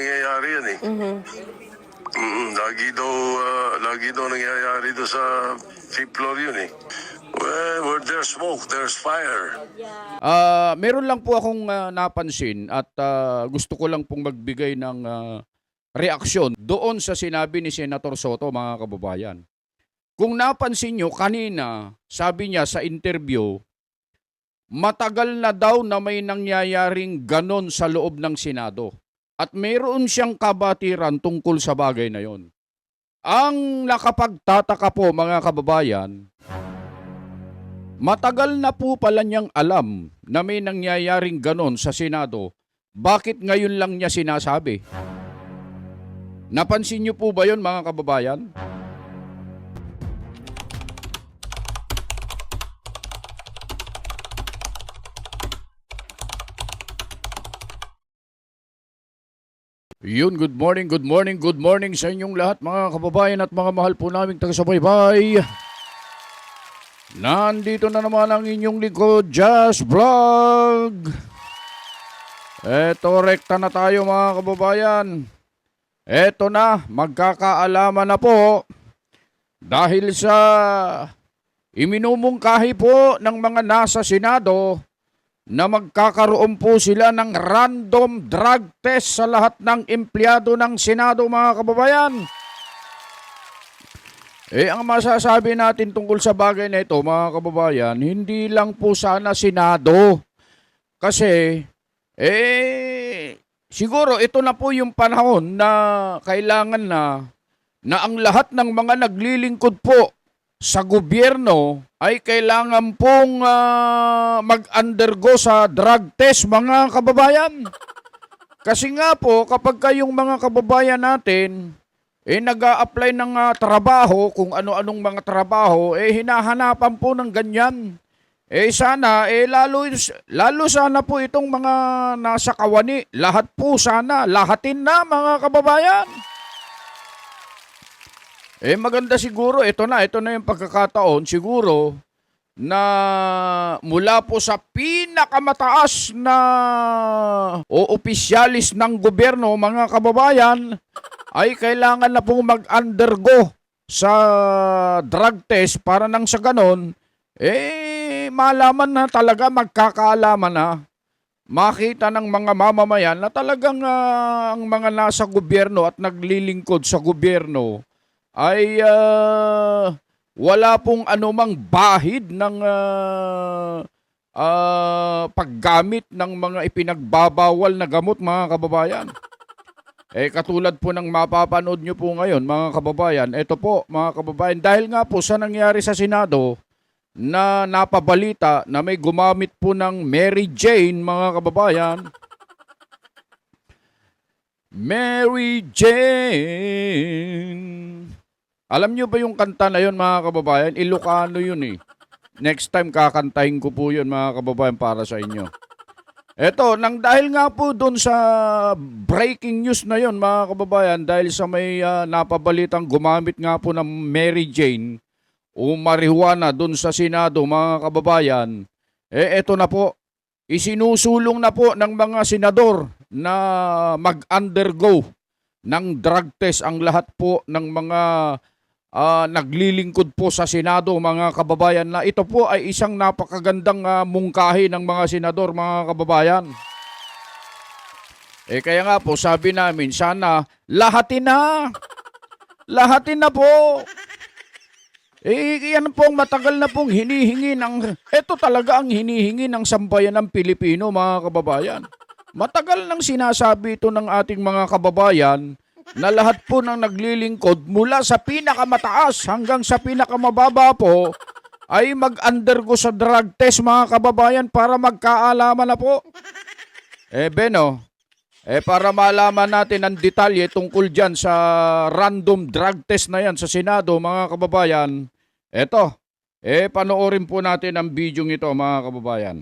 yan eh. Mm, lagi daw, ah, lagi daw nangyayari doon sa fifth floor yun eh. Well, where there's smoke, there's fire. Ah, meron lang po akong ah, napansin at ah, gusto ko lang pong magbigay ng ah, reaksyon doon sa sinabi ni Senator Soto mga kababayan. Kung napansin nyo kanina, sabi niya sa interview, matagal na daw na may nangyayaring ganon sa loob ng Senado. At mayroon siyang kabatiran tungkol sa bagay na yon. Ang nakapagtataka po mga kababayan, Matagal na po pala niyang alam na may nangyayaring ganon sa Senado. Bakit ngayon lang niya sinasabi? Napansin niyo po ba yon mga kababayan? Yun, good morning, good morning, good morning sa inyong lahat mga kababayan at mga mahal po naming taga-subaybay. Nandito na naman ang inyong lingkod, Just Vlog. Eto, rekta na tayo mga kababayan. Eto na, magkakaalaman na po. Dahil sa iminumungkahi po ng mga nasa Senado na magkakaroon po sila ng random drug test sa lahat ng empleyado ng Senado mga kababayan. Eh, ang masasabi natin tungkol sa bagay na ito, mga kababayan, hindi lang po sana Senado. Kasi, eh, siguro ito na po yung panahon na kailangan na, na ang lahat ng mga naglilingkod po sa gobyerno ay kailangan pong ah, mag-undergo sa drug test, mga kababayan. Kasi nga po, kapag kayong mga kababayan natin, eh nag apply ng ah, trabaho, kung ano-anong mga trabaho, eh hinahanapan po ng ganyan. Eh sana, eh lalo, lalo sana po itong mga nasa kawani, lahat po sana, lahatin na mga kababayan. Eh maganda siguro, ito na, ito na yung pagkakataon, siguro, na mula po sa pinakamataas na o opisyalis ng gobyerno, mga kababayan, ay kailangan na pong mag-undergo sa drug test para nang sa ganon, eh, malaman na talaga, magkakaalaman na, makita ng mga mamamayan na talagang ah, ang mga nasa gobyerno at naglilingkod sa gobyerno ay ah, wala pong anumang bahid ng ah, ah, paggamit ng mga ipinagbabawal na gamot mga kababayan. Eh katulad po ng mapapanood nyo po ngayon mga kababayan, ito po mga kababayan, dahil nga po sa nangyari sa Senado na napabalita na may gumamit po ng Mary Jane mga kababayan. Mary Jane. Alam nyo ba yung kanta na yun mga kababayan? Ilocano yun eh. Next time kakantahin ko po yun mga kababayan para sa inyo. Eto, nang dahil nga po doon sa breaking news na yon mga kababayan, dahil sa may ah, napabalitang gumamit nga po ng Mary Jane o marijuana doon sa Senado mga kababayan, eh eto na po, isinusulong na po ng mga senador na mag-undergo ng drug test ang lahat po ng mga ah, naglilingkod po sa Senado mga kababayan na ito po ay isang napakagandang ah, mungkahi ng mga senador mga kababayan. Eh kaya nga po sabi namin sana lahatin na. Lahatin na po. Eh yan po ang matagal na pong hinihingi ng ito talaga ang hinihingi ng sambayan ng Pilipino mga kababayan. Matagal nang sinasabi ito ng ating mga kababayan na lahat po ng naglilingkod mula sa pinakamataas hanggang sa pinakamababa po ay mag-undergo sa drug test mga kababayan para magkaalaman na po. Eh Beno, eh para malaman natin ang detalye tungkol dyan sa random drug test na yan sa Senado mga kababayan, eto, eh panoorin po natin ang video ito mga kababayan.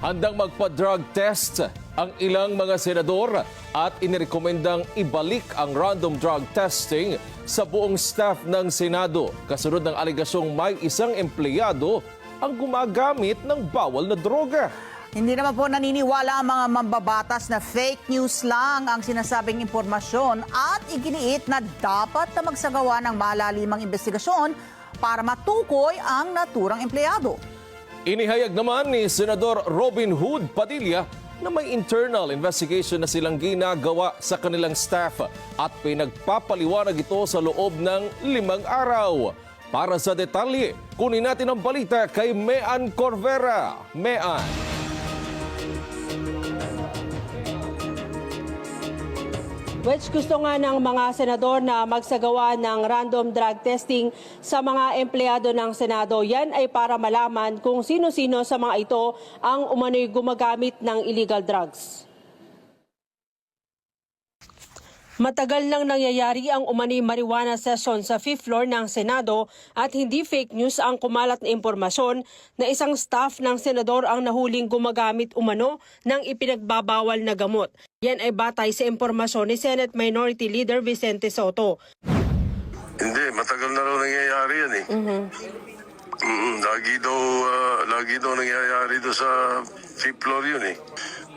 Handang magpa-drug test ang ilang mga senador at inirekomendang ibalik ang random drug testing sa buong staff ng Senado kasunod ng aligasyong may isang empleyado ang gumagamit ng bawal na droga. Hindi naman po naniniwala ang mga mambabatas na fake news lang ang sinasabing impormasyon at iginiit na dapat na magsagawa ng malalimang investigasyon para matukoy ang naturang empleyado. Inihayag naman ni Senador Robin Hood Padilla na may internal investigation na silang ginagawa sa kanilang staff at pinagpapaliwanag ito sa loob ng limang araw. Para sa detalye, kunin natin ang balita kay Mean Corvera. Mean. Which gusto nga ng mga senador na magsagawa ng random drug testing sa mga empleyado ng Senado. Yan ay para malaman kung sino-sino sa mga ito ang umano'y gumagamit ng illegal drugs. Matagal nang nangyayari ang umani marijuana session sa fifth floor ng Senado at hindi fake news ang kumalat na impormasyon na isang staff ng senador ang nahuling gumagamit umano ng ipinagbabawal na gamot. Yan ay batay sa impormasyon ni Senate Minority Leader Vicente Soto. Hindi, matagal na raw nangyayari yan eh. Mm, lagi daw, ah, lagi daw nangyayari doon sa fifth floor yun eh.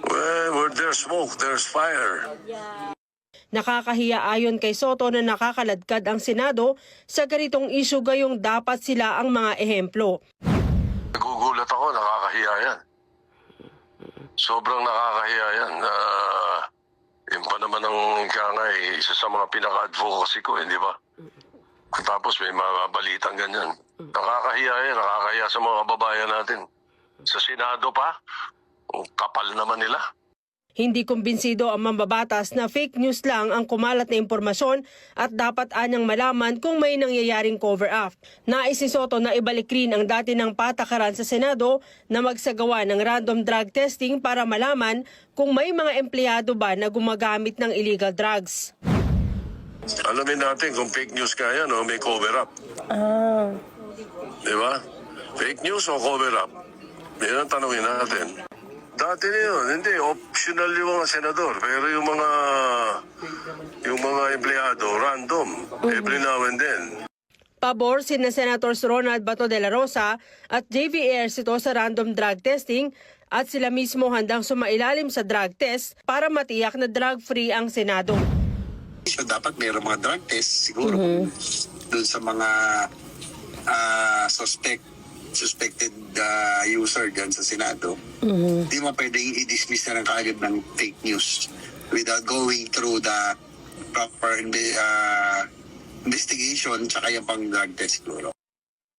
Well, where there's smoke, there's fire. Nakakahiya ayon kay Soto na nakakaladkad ang Senado sa ganitong isyu gayong dapat sila ang mga ehemplo. Nagugulat ako, nakakahiya yan. Sobrang nakakahiya yan. Uh, yun pa naman ang ika nga eh, isa sa mga pinaka-advocacy ko, eh, di ba? Tapos may mga balitang ganyan. Nakakahiya yan, nakakahiya sa mga kababayan natin. Sa Senado pa, kapal naman nila. Hindi kumbinsido ang mambabatas na fake news lang ang kumalat na impormasyon at dapat anyang malaman kung may nangyayaring cover-up. Nais ni Soto na ibalik rin ang dati ng patakaran sa Senado na magsagawa ng random drug testing para malaman kung may mga empleyado ba na gumagamit ng illegal drugs. Alamin natin kung fake news ka yan o may cover-up. Di ba? Fake news o cover-up? Yan ang tanongin natin. Dati na yun, hindi, optional yung mga senador. Pero yung mga, yung mga empleyado, random, every now and then. Pabor sina Senators Ronald Bato de la Rosa at JVR ito sa random drug testing at sila mismo handang sumailalim sa drug test para matiyak na drug-free ang Senado. So dapat mayroong mga drug test siguro doon sa mga ah, suspect suspected ah, user dyan sa Senado. Hindi mo pwedeng i-dismiss na ng kaagad ng fake news without going through the proper ah, investigation tsaka yung pang drug test siguro.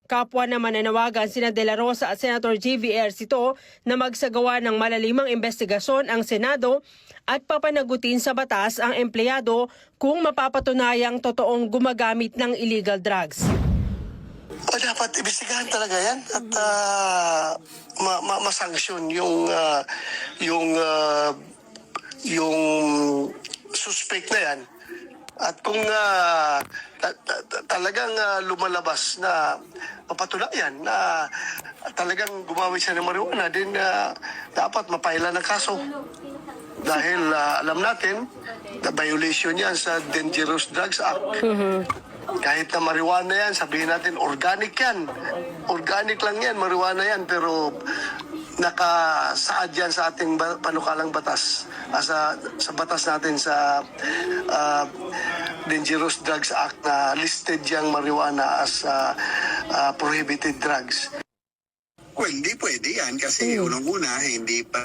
Kapwa naman nanawagan sina De La Rosa at Senator JVR Sito na magsagawa ng malalimang investigasyon ang Senado at papanagutin sa batas ang empleyado kung mapapatunayang totoong gumagamit ng illegal drugs. Dapat ibisigahan talaga yan at ah, ma- ma- masanksyon yung ah, yung ah, yung suspect na yan. At kung ta- talagang ah, lumalabas na mapatunayan na talagang gumamit siya ng marijuana, din ah, dapat mapaila ng kaso. Dahil ah, alam natin, na violation yan sa Dangerous Drugs Act. Kahit na marijuana yan, sabihin natin organic yan. Organic lang yan, marijuana yan. Pero nakasaad yan sa ating panukalang batas. ah, sa, sa batas natin sa ah, Dangerous Drugs Act na listed yung marijuana as ah, ah, prohibited drugs. Well, hindi pwede yan kasi unang-una hindi pa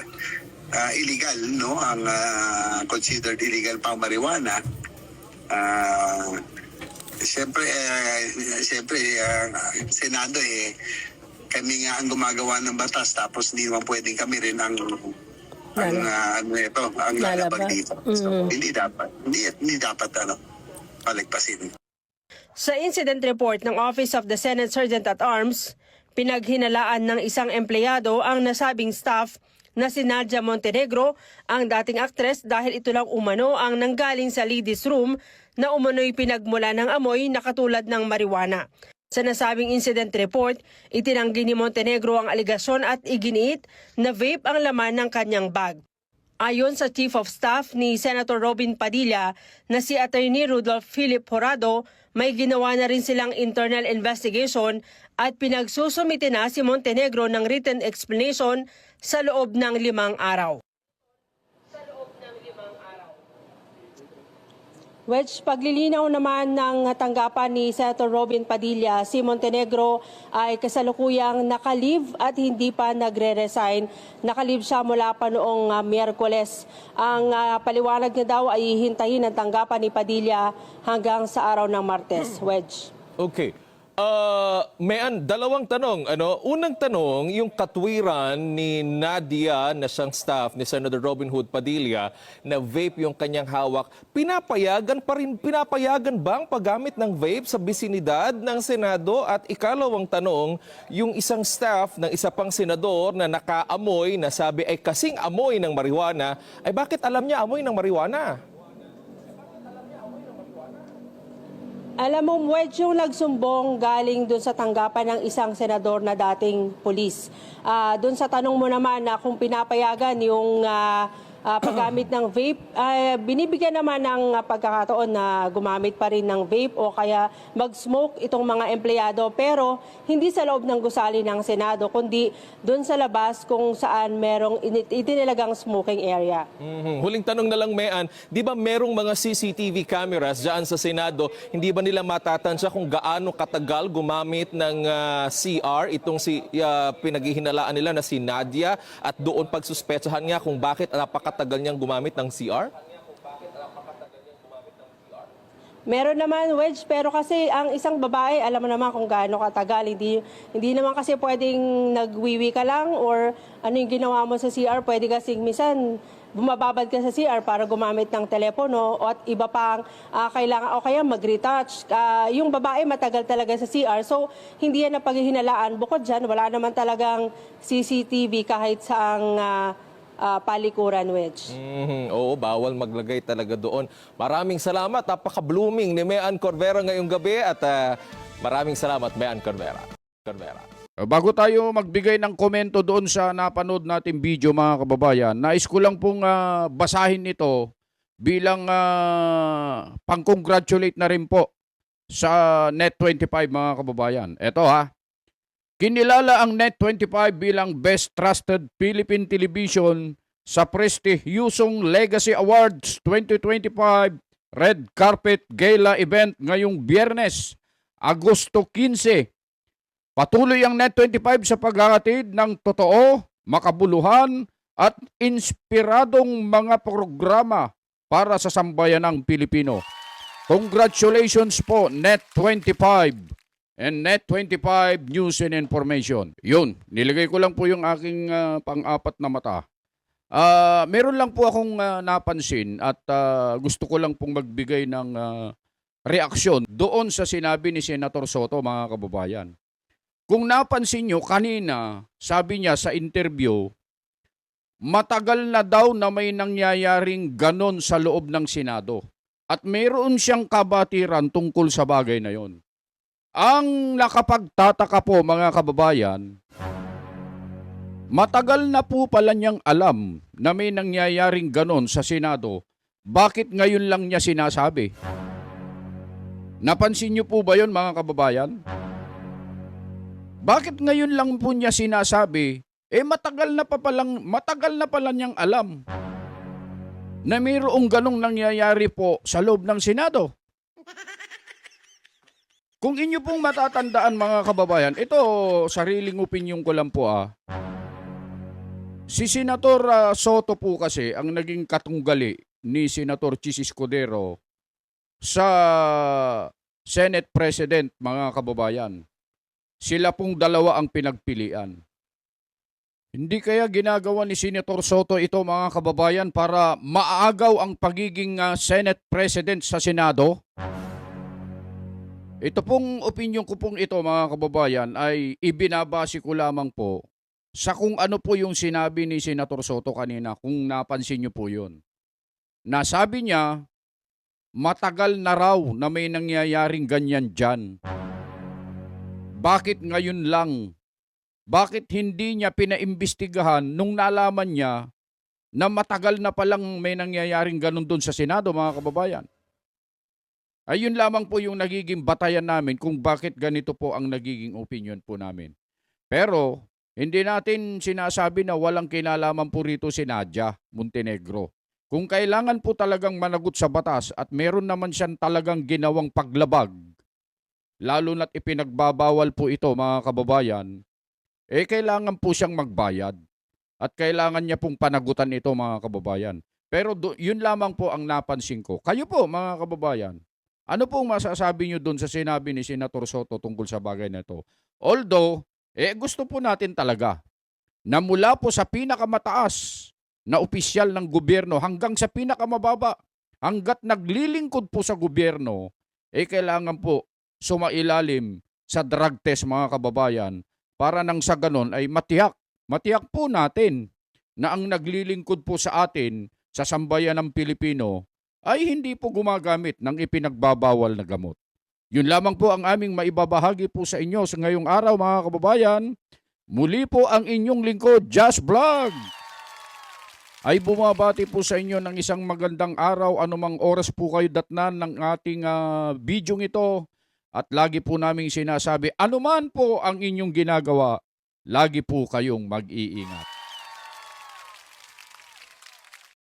ah, illegal no ang ah, considered illegal pang marijuana. Ah Siyempre, eh, siyempre, ah, Senado eh, kami nga ang gumagawa ng batas tapos hindi naman pwedeng kami rin ang ang ah, ano ito, ang lalabag dito. So, hindi dapat. Hindi, hindi dapat ano, paligpasin. Sa incident report ng Office of the Senate Sergeant at Arms, pinaghinalaan ng isang empleyado ang nasabing staff na si Nadia Montenegro, ang dating aktres dahil ito lang umano ang nanggaling sa ladies room na umano'y pinagmula ng amoy na katulad ng marijuana. Sa nasabing incident report, itinanggi ni Montenegro ang aligasyon at iginiit na vape ang laman ng kanyang bag. Ayon sa Chief of Staff ni Senator Robin Padilla na si Attorney Rudolph Philip Horado, may ginawa na rin silang internal investigation at pinagsusumite na si Montenegro ng written explanation sa loob ng limang araw. Wedge, paglilinaw naman ng tanggapan ni Senator Robin Padilla, si Montenegro ay kasalukuyang nakalive at hindi pa nagre-resign. Nakalive siya mula pa noong ah, Miyerkules. Ang ah, paliwanag niya daw ay hintayin ang tanggapan ni Padilla hanggang sa araw ng Martes. Wedge. Okay. Uh, mayan, dalawang tanong. Ano? Unang tanong, yung katwiran ni Nadia na siyang staff ni Senator Robin Hood Padilla na vape yung kanyang hawak, pinapayagan pa rin, pinapayagan ba ang paggamit ng vape sa bisinidad ng Senado? At ikalawang tanong, yung isang staff ng isa pang senador na nakaamoy na sabi ay kasing amoy ng marijuana, ay bakit alam niya amoy ng marijuana? Alam mo, yung nagsumbong galing dun sa tanggapan ng isang senador na dating pulis. Ah, dun sa tanong mo naman na kung pinapayagan yung ah, ah, paggamit ng vape, ah, binibigyan naman ng pagkakataon na gumamit pa rin ng vape o kaya mag-smoke itong mga empleyado. Pero hindi sa loob ng gusali ng Senado, kundi dun sa labas kung saan merong ini- itinilagang smoking area. Mhm. Huling tanong na lang, Mean, di ba merong mga CCTV cameras dyan sa Senado, hindi ba nila matatansya kung gaano katagal gumamit ng ah, CR itong si ah, pinaghihinalaan nila na si Nadia at doon pagsuspetsahan nga kung bakit napakatagal niyang gumamit ng CR? Meron naman wedge pero kasi ang isang babae alam mo naman kung gaano katagal hindi hindi naman kasi pwedeng nagwiwi ka lang or ano yung ginawa mo sa CR pwede kasi minsan bumababad ka sa CR para gumamit ng telepono at iba pang ah, kailangan o kaya mag-retouch. Ah, yung babae matagal talaga sa CR so hindi yan na paghihinalaan. Bukod dyan wala naman talagang CCTV kahit saang ah, ah, palikuran wedge. Mhm. Oo, bawal maglagay talaga doon. Maraming salamat. Napaka-blooming ni Mean Corvera ngayong gabi at ah, maraming salamat, Mean Corvera. Corvera. Uh, Bago tayo magbigay ng komento doon sa napanood nating video mga kababayan, nais ko lang pong ah, basahin ito bilang ah, pang-congratulate na rin po sa Net25 mga kababayan. Ito ha. Kinilala ang Net25 bilang Best Trusted Philippine Television sa prestihiyosong Legacy Awards 2025 Red Carpet Gala event ngayong Biyernes, Agosto 15. Patuloy ang Net25 sa paghahatid ng totoo, makabuluhan at inspiradong mga programa para sa sambayanang Pilipino. Congratulations po Net25 and Net25 News and Information. Yun, nilagay ko lang po yung aking ah, pang-apat na mata. Ah, meron lang po akong ah, napansin at ah, gusto ko lang pong magbigay ng ah, reaksyon doon sa sinabi ni Senator Soto mga kababayan. Kung napansin nyo, kanina, sabi niya sa interview, matagal na daw na may nangyayaring ganon sa loob ng Senado. At mayroon siyang kabatiran tungkol sa bagay na yon. Ang nakapagtataka po mga kababayan, matagal na po pala niyang alam na may nangyayaring ganon sa Senado. Bakit ngayon lang niya sinasabi? Napansin niyo po ba yon mga kababayan? Bakit ngayon lang po niya sinasabi, eh matagal na pa palang, matagal na pala niyang alam na mayroong ganong nangyayari po sa loob ng Senado. Kung inyo pong matatandaan mga kababayan, ito sariling opinion ko lang po ah. Si Senator ah, Soto po kasi ang naging katunggali ni Senator Chis Escudero sa Senate President mga kababayan. Sila pong dalawa ang pinagpilian. Hindi kaya ginagawa ni Senator Soto ito mga kababayan para maagaw ang pagiging ah, Senate President sa Senado? Ito pong opinion ko pong ito mga kababayan ay ibinabase ko lamang po sa kung ano po yung sinabi ni Senator Soto kanina kung napansin niyo po yun. Nasabi niya, matagal na raw na may nangyayaring ganyan dyan. Bakit ngayon lang bakit hindi niya pinaimbestigahan nung nalaman niya na matagal na palang may nangyayaring ganun doon sa Senado, mga kababayan. Ayun lamang po yung nagiging batayan namin kung bakit ganito po ang nagiging opinion po namin. Pero hindi natin sinasabi na walang kinalaman po rito si Nadia Montenegro. Kung kailangan po talagang managot sa batas at meron naman siyang talagang ginawang paglabag, lalo na't ipinagbabawal po ito mga kababayan, eh kailangan po siyang magbayad. At kailangan niya pong panagutan ito mga kababayan. Pero do, yun lamang po ang napansin ko. Kayo po mga kababayan, ano pong masasabi niyo doon sa sinabi ni Senator Soto tungkol sa bagay na ito? Although, eh gusto po natin talaga na mula po sa pinakamataas na opisyal ng gobyerno hanggang sa pinakamababa, hanggat naglilingkod po sa gobyerno, eh kailangan po sumailalim sa drug test mga kababayan para nang sa ganon ay matiyak, matiyak po natin na ang naglilingkod po sa atin sa sambayan ng Pilipino ay hindi po gumagamit ng ipinagbabawal na gamot. Yun lamang po ang aming maibabahagi po sa inyo sa ngayong araw mga kababayan. Muli po ang inyong lingkod, Just Vlog! Ay bumabati po sa inyo ng isang magandang araw anumang oras po kayo datnan ng ating ah, bidyong ito. At lagi po naming sinasabi, anuman po ang inyong ginagawa, lagi po kayong mag-iingat.